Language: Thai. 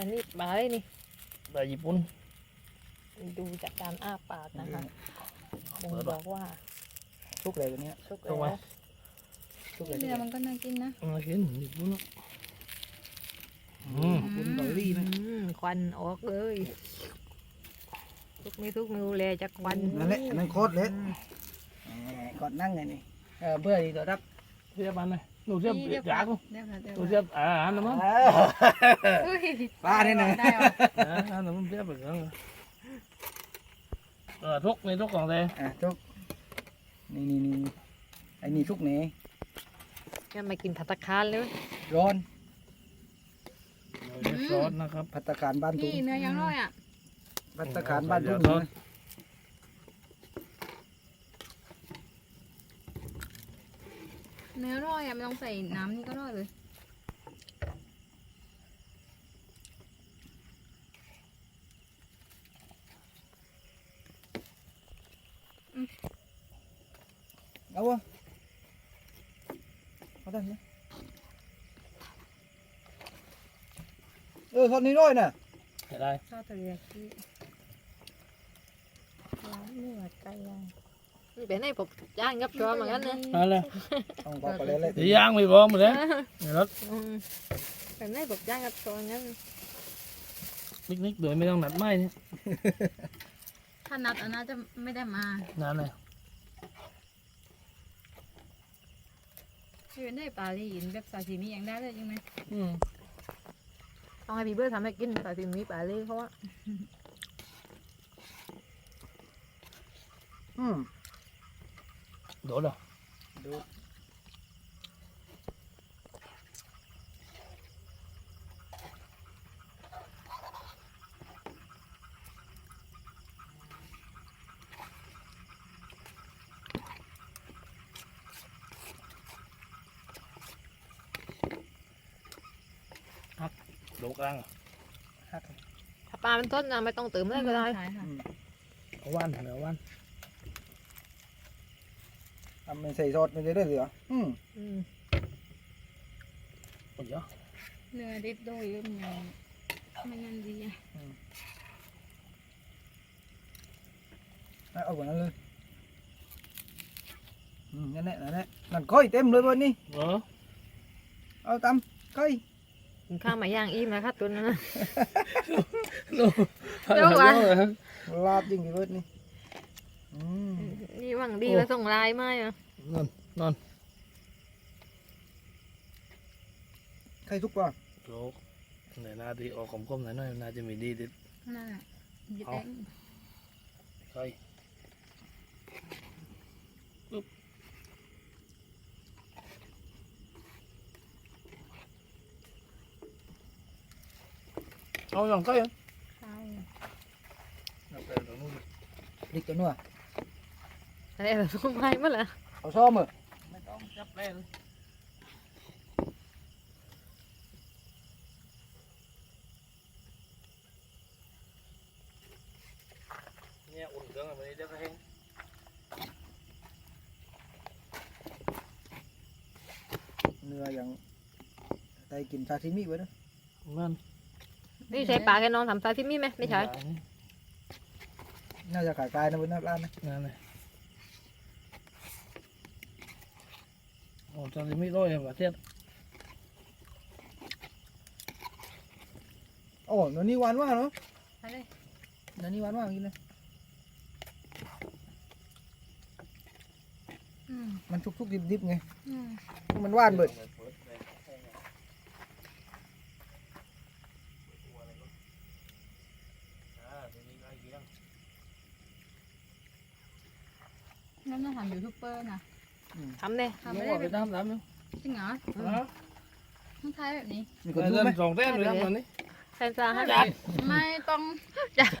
แต่นี่ปลาเลยนี่ปลาญี่ปุ่นดูจากการอ้าปากนะคะบ่งเปิดบปะอกว่าทุกเลยตัวเนี้ยสุกถูกไหมแล้วทุกเลยเนื้อมันก็น่ากินนะมากินญี่ปุ่นอะอืมคุณเกาหลีนะอืมควันออกเลยทุกไม่ทุกมือแลจากควันนั่นแหละอันนั่นโคตรเล็ดอืมก่อนนั่งไงนี่เออเพื่อที่จะรับเสียบันเลย หนูเสียบนี่เดี๋ยวอยากเดี๋ยวค่ะเดี๋ยวหนูเสียบอาหารน้ำมันเออเฮ้ยป้านี่นะได้เหรออาหารน้ำมันเสียบไปกันเออทุกในทุกของเลยอะทุกนี่นี่นี่ไอ้นี่ทุกนี่จะมากินผัตตาคารเลยร้อนเราจะซอสนะครับพัตตาคารบ้านทุ่นี่งเนื้อยังน้อยอะพัตตาคารบ้านทุ่ง เดี๋ยวนะเนื้อร่อยอะไม่ต้องใส่น้ำนี่ก็ร่อยเลยเอาวะเอาได้ไหมเออทอดนี้น้อยน่ะเห็นได้ข้าวทะเลที่ร้านเนื้อไก่ย่าง นี่เป็นไอ้พวกย่างกับชัวเหมือนกันนะนั่นแหละต้องบอกไปเลยเลยเดี๋ยวย่างไม่พอหมดแล้วเดี๋ยวรถอืมเป็นไอ้พวกย่างกับชัวเหมือนกันปิกนิกโดยไม่ต้องนัดไม้เนี่ยถ้านัดอันน่าจะไม่ได้มานั่นเลยคือได้ปลาลีนแบบซาชิมิยังได้เลยยังไหมอืมต้องให้พี่เบิร์ดทำให้กินแต่ทีนี้ปลาเล่เขาว่าอืม โดดเหรอดูโดดกลางฮักถ้าปลาเป็นต้นนะไม่ต้องเติมเลยก็ได้ใช่ค่ะอืมเอาวันเดี๋ยววัน ทำเป็นใส่ซอสไม่ได้ด้วยเหรออืมอืมโอ้ยเดี๋ยวเนื้อดิบโดยมันยังไม่งั้นดีอะเอาแบบนั้นเลยอืมนั่นแหละนั่นแหละนั่นก้อยเต็มเลยวันนี้เออเอาตำก้อยกินข้าวมาย่างอิ่มนะครับตัวนั้นนะโดดเดี๋ยววะลาบจริงกี่เบิดนี่ อืมนี่หวังดีแล้วส่งไลน์มาอะนั่นนั่นใครทุกป่ะโดดไหนนาดีออกคมๆหน่อยหน่อยน่าจะมีดีดินั่นแหละยึดเอาเองใช่ปึ๊บเอาอย่างใกล้ใช่เอาไปตรงนู้นพริกตัวนัว อะไรแบบส่งไลน์มาเหรอเอาซ้อมเหรอไม่ต้องจับแรงเนี่ยอุ่นเครื่องอะไรเดี๋ยวก็แห้งเนื้ออย่างไตกินซาชิมิไว้นะมันนี่ใช้ปลาแค่น้องทำซาซิมิไหมไม่ใช่น่าจะขายกายนะเว้ยนะร้านนะนั่นเลย โอ้ตอนนี้ไม่ร้อยเลยประเทศโอ้เดี๋ยวนี้หวานว่าเนาะไปเลยเดี๋ยวนี้หวานว่ากินเลยอืมมันชุกๆดิบๆไง อืมมันหวานเบิดนั่นน่าทำยูทูบเบอร์นะ ทำเลยทำไม่ไม่ได้ได้แบไปบตามตามเนาะจริงเหรอฮะต้องทายแบบนี้มีคเงินนรู้ไหม สองเต้นเลยครับตอนนี้แฟนซาให้จัดไม่ต้องจัด